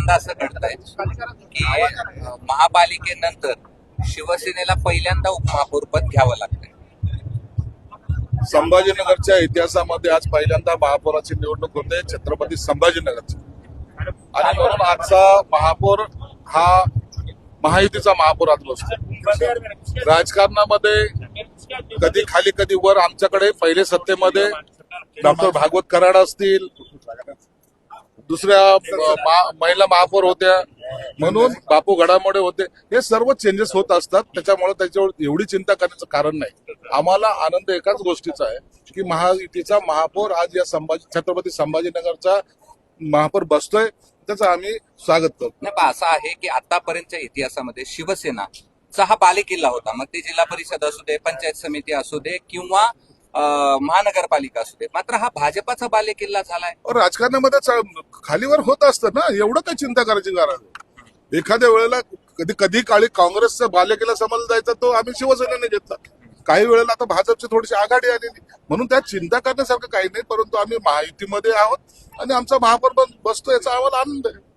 पहिल्यांदा असं घडतंय की महापालिकेनंतर शिवसेनेला पहिल्यांदा उपमहापौरपद घ्यावं लागतंय. संभाजीनगरच्या इतिहासामध्ये आज पहिल्यांदा महापौराची निवडणूक होते छत्रपती संभाजीनगरची. आणि म्हणून आजचा महापौर हा महायुतीचा महापौर आज बसतो राजकारणामध्ये कधी खाली कधी वर आमच्याकडे पहिले सत्तेमध्ये डॉक्टर भागवत कराड असतील दुसऱ्या महिला महापौर होत्या म्हणून बापू घडामोडे होते. हे सर्व चेंजेस होत असतात. त्याच्यामुळे त्याच्यावर एवढी चिंता करण्याचं कारण नाही. आम्हाला आनंद एकाच गोष्टीचा आहे की महायुतीचा महापौर आज या संभाजी छत्रपती संभाजीनगरचा महापौर बसतोय. त्याचं आम्ही स्वागत करतो. नाही असं आहे की आतापर्यंतच्या इतिहासामध्ये शिवसेना चा हा बालेकिल्ला होता. मग ते जिल्हा परिषद असू दे पंचायत समिती असू दे किंवा महानगरपालिका असू दे. मात्र हा भाजपाचा बालेकिल्ला झालाय. राजकारणामध्ये च- खालीवर होत असतं ना एवढं काय चिंता करायची गरज एखाद्या वेळेला कधी कधी काळी काँग्रेसचा बालेकिल्ला समजला जायचा तो आम्ही शिवसेनेने घेतला. काही वेळेला आता भाजपची थोडीशी आघाडी आलेली. म्हणून त्यात चिंता करण्यासारखं काही नाही परंतु आम्ही महायुतीमध्ये आहोत आणि आमचा महापौर बसतो याचा आम्हाला आनंद आहे.